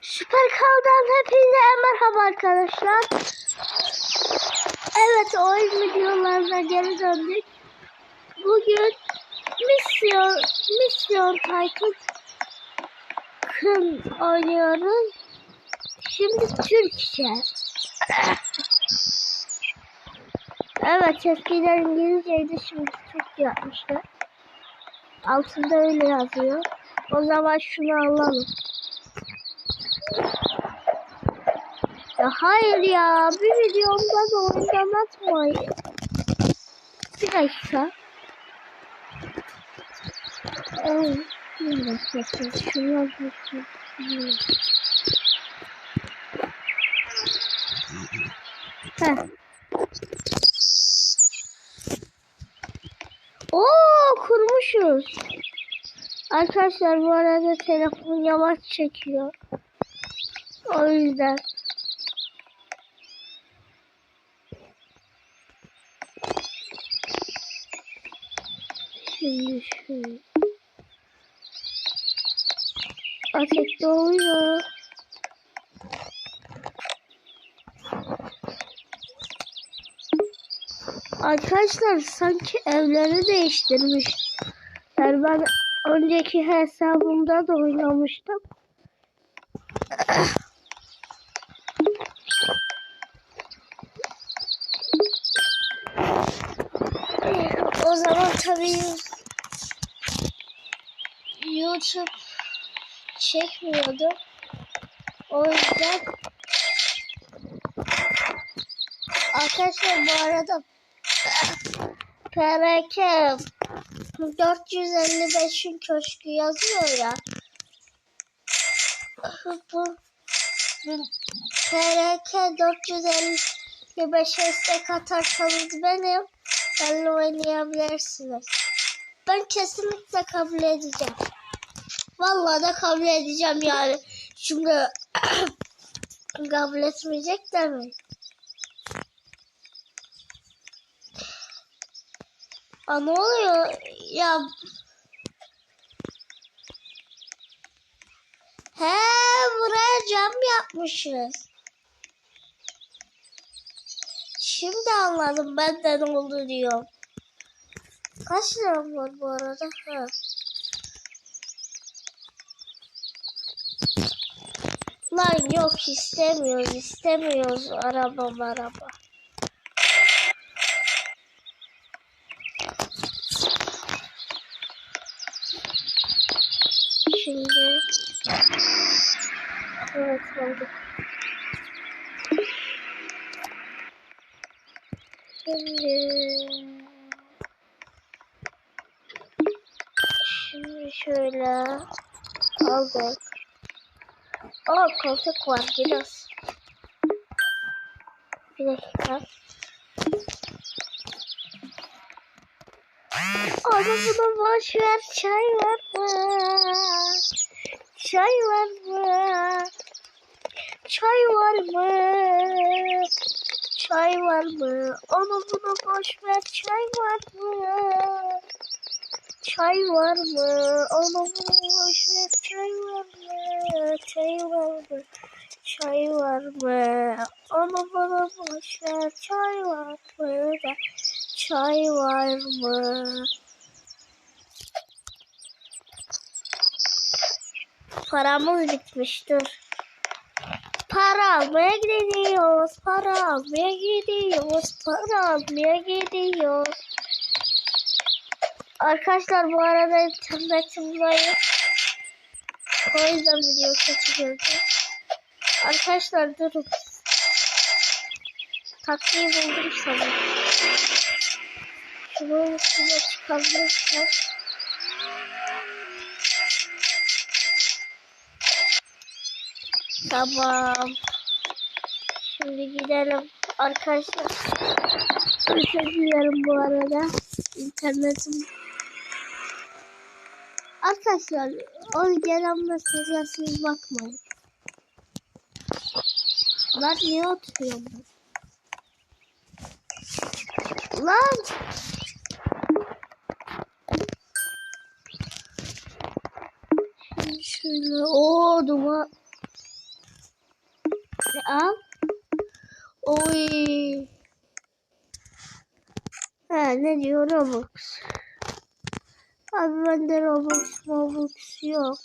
Süper Kav'dan hepinize merhaba arkadaşlar. Evet oyun videolarına geri döndük. Bugün misyon misyon Tycoon oynuyoruz. Şimdi Türkçe. Evet eskiden İngilizceydi şimdi Türkçe yapmışlar. Altında öyle yazıyor. O zaman şunu alalım. Ya hayır ya bir videomda da oyundan. Bir dakika. Evet. Bir dakika. Şunu. Heh. Oo kurmuşuz. Arkadaşlar bu arada telefon yavaş çekiyor. O yüzden. Şimdi şöyle. Ateş doğuyor. Arkadaşlar sanki evleri değiştirmiş. Yani ben önceki hesabımda da oynamıştım. o zaman tabii YouTube çekmiyordu. O yüzden Arkadaşlar bu arada PRK 455'in köşkü yazıyor ya. Bu PRK 455'e istek atarsanız benim benimle oynayabilirsiniz. Ben kesinlikle kabul edeceğim. Vallahi da kabul edeceğim yani. Şimdi kabul etmeyecek demeyin. Aa, ne oluyor? Ya He buraya cam yapmışız. Şimdi anladım ben de ne oldu diyor. Kaç lira var bu arada? Ha. Lan yok istemiyoruz istemiyoruz araba araba. Şimdi evet oldu. Şimdi şimdi şöyle aldık. Aa koltuk var biraz. Bir dakika. Ama bunu boş ver çay var mı? Çay var mı? Çay var mı? Çay var mı? Onu bunu boş ver çay var mı? Çay var mı? Bunu boş ver çay var mı? Çay var mı? Çay var mı? Boş ver çay var mı? Çay var mı? Paramız bitmiştir. Para almaya gidiyoruz. Para almaya gidiyoruz. Para almaya gidiyoruz. Arkadaşlar bu arada internetim zayıf. O yüzden video kötü. Arkadaşlar durun. Taktiği buldum sanırım. Şunun üstüne çıkabilirsem. Tamam. Şimdi gidelim arkadaşlar. Özür dilerim bu arada. İnternetim. Arkadaşlar o gelen mesaja siz bakmayın. Lan niye oturuyorum ben? Lan! Şimdi şöyle o duman Al. Oy. Ha ne diyor Robux? Abi bende Robux Robux yok.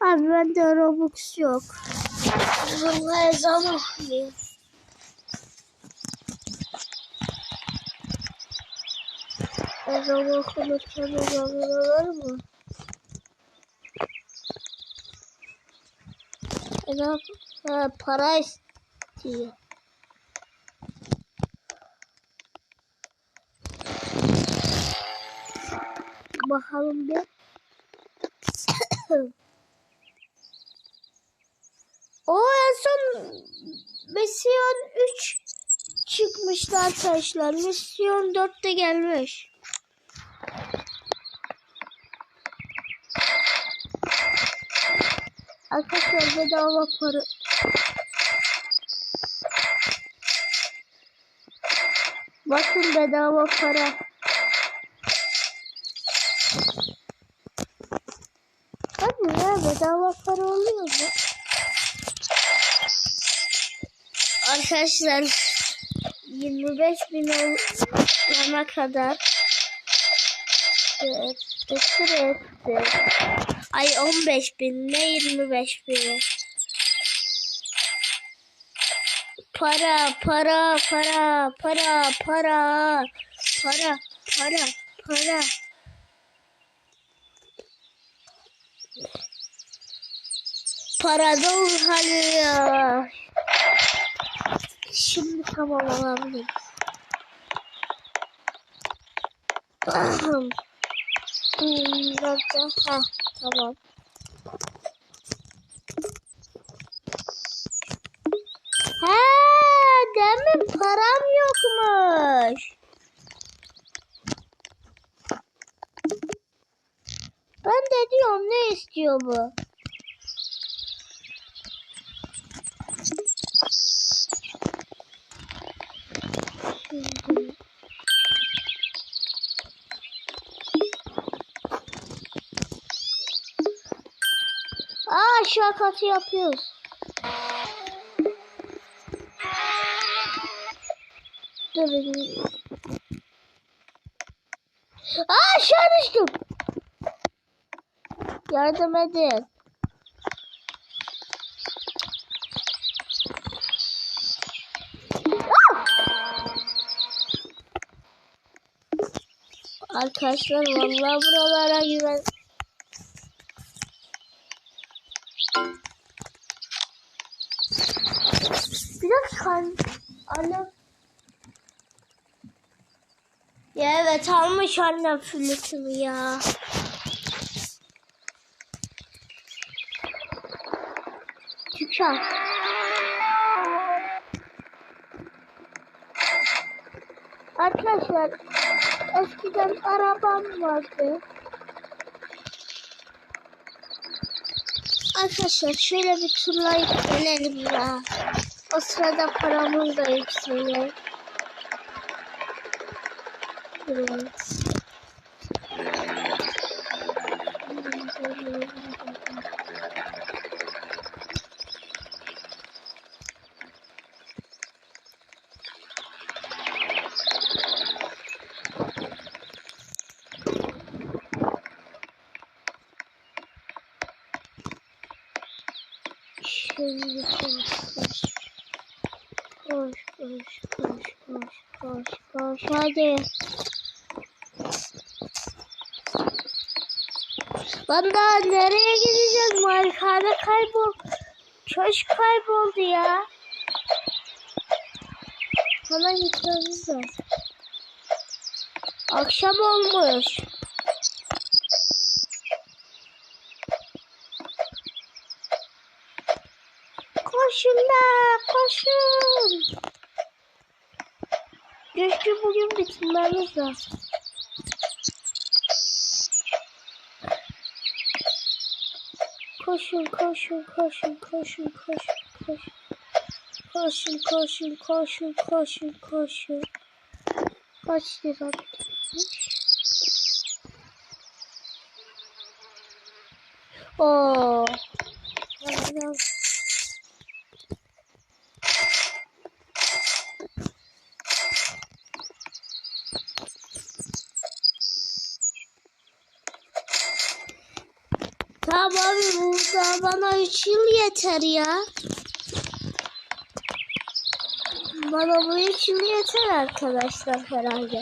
Abi bende Robux yok. Bununla ezan okuyor. Ezan okunurken ezan olur mu? Ezan ha, para istiyor. Bakalım bir. O en son Misyon 3 çıkmıştı arkadaşlar. Misyon 4 de gelmiş. Arkadaşlar bedava para. Bakın bedava para. Hadi ya bedava para oluyor mu? Arkadaşlar 25 bin olana kadar tıkır etti. Ay 15 bin ne 25 bin. Para para para para para para para para. Para halıyor. Şimdi tamam alabiliriz. Hmm, Nerede? Ha, tamam. Ha, demin param yokmuş. Ben de diyorum ne istiyor bu? Şimdi. Aa şakası yapıyoruz. Durun. Aa aşağı düştüm. Yardım edin. Arkadaşlar vallahi buralara güven. Kan annem. Ya evet almış annem flütümü ya. Tükar. Arkadaşlar eskiden arabam vardı. Arkadaşlar şöyle bir turlayıp gelelim ya. O sırada paramız da yükseliyor. Evet. Hadi. Lan daha nereye gideceğiz? Markada kaybol. Köşk kayboldu ya. Hemen gitmemiz lazım. Akşam olmuş. Koşun da koşun. Köşkü bugün bitirmemiz lazım. Koşun koşun koşun koşun koşun koşun. Koşun koşun koşun koşun koşun. Kaç lira bitmiş? Oo. Biraz Tamam abi burada bana 3 yıl yeter ya. Bana bu 3 yıl yeter arkadaşlar herhalde.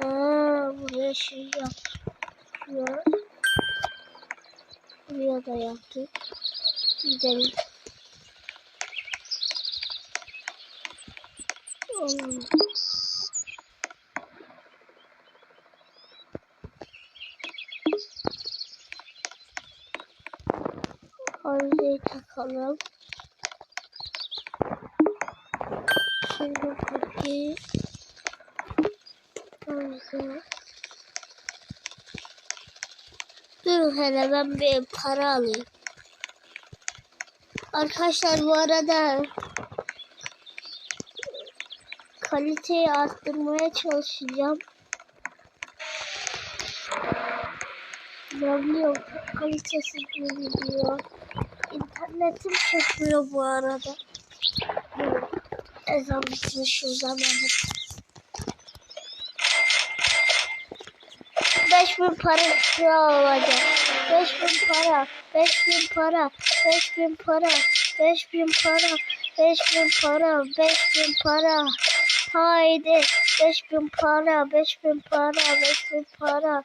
Ha, buraya şey yapıyor. Buraya da yaptık. Gidelim. Oğlum. Takalım. Şimdi peki arıza. Dur hele ben bir para alayım. Arkadaşlar bu arada kaliteyi arttırmaya çalışacağım. Ben biliyorum kalitesiz bir video. İnternetim çekmiyor bu arada. Ezan bitmiş şuradan ben 5000 para kira olacak. 5000 para, 5000 para, 5000 para, 5000 para, 5000 para, 5000 para. Haydi 5000 para, 5000 para, 5000 para.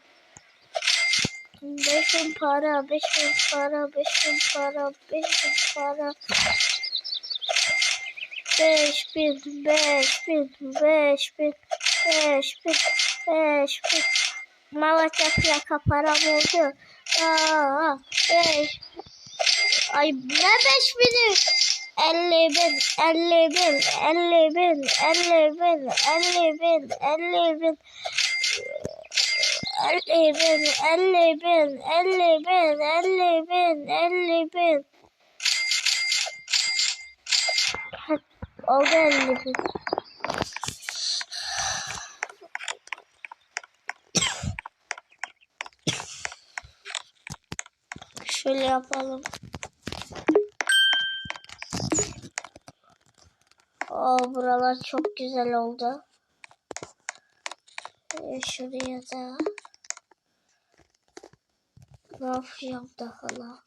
5000 para, 5000 para, 5000 para, 5000 para. 5000, 5000, 5000, 5000, 5000. Malatya plaka param oldu. Aa, 5. Ay ne 5 bini? 50 bin, 50 bin, 50 bin, 50 bin, 50 bin, 50 bin. 50 bin, 50 bin, 50 bin, 50 bin, 50 bin. Oldu 50 bin. Şöyle yapalım. Oo, buralar çok güzel oldu. Ee, şuraya da ne yapacağım daha la?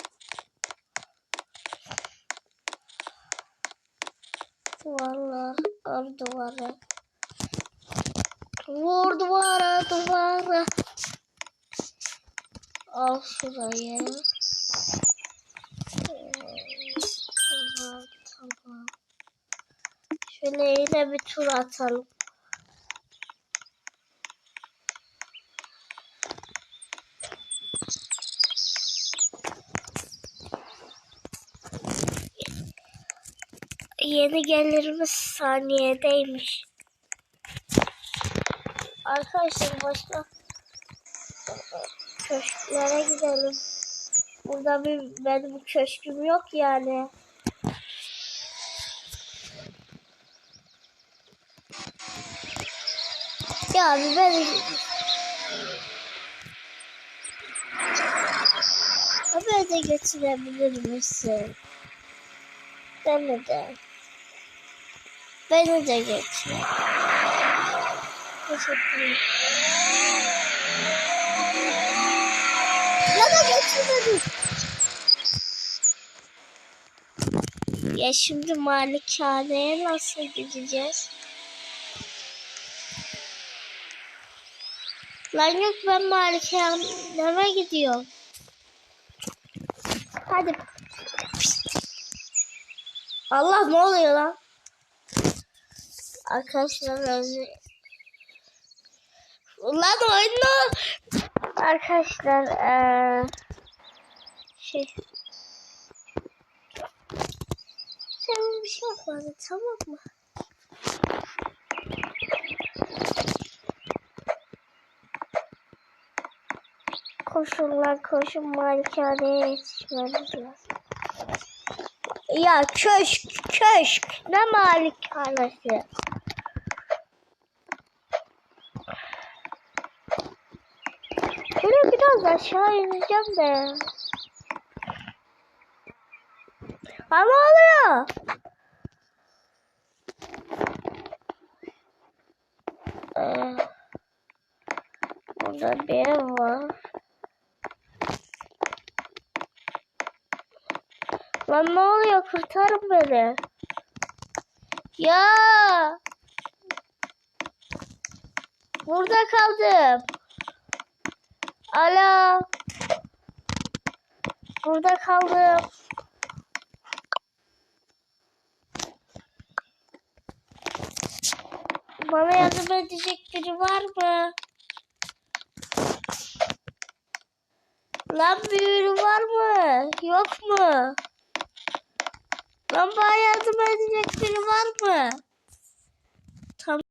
Duvarlar, ar duvarı. Vur duvara, duvara. Al şurayı. Ee, Tamam, tamam. Şöyle yine bir tur atalım. Yeni gelirimiz saniyedeymiş. Arkadaşlar başka köşklere gidelim. Burada bir benim köşküm yok yani. Yani ben Haber de getirebilir misin? Beni de. Beni de getir. Teşekkür ederim. Ya da getirmedim. Ya şimdi malikaneye nasıl gideceğiz? Lan yok ben malikaneme gidiyorum. Hadi. Allah ne oluyor lan? Arkadaşlar özür Ulan oyunu Arkadaşlar eee şey Tamam bir şey yapmadı tamam mı? Koşun lan koşun malikaneye yetişmemiz lazım. Ya köşk köşk ne malikanesi? Böyle biraz aşağı ineceğim de. Ne oluyor? Ee, burada bir ev var. Lan ne oluyor? Kurtarın beni. Ya! Burada kaldım. Alo. Burada kaldım. Bana yardım edecek biri var mı? Lan büyürü var mı? Yok mu? Bana yardım edecek var mı?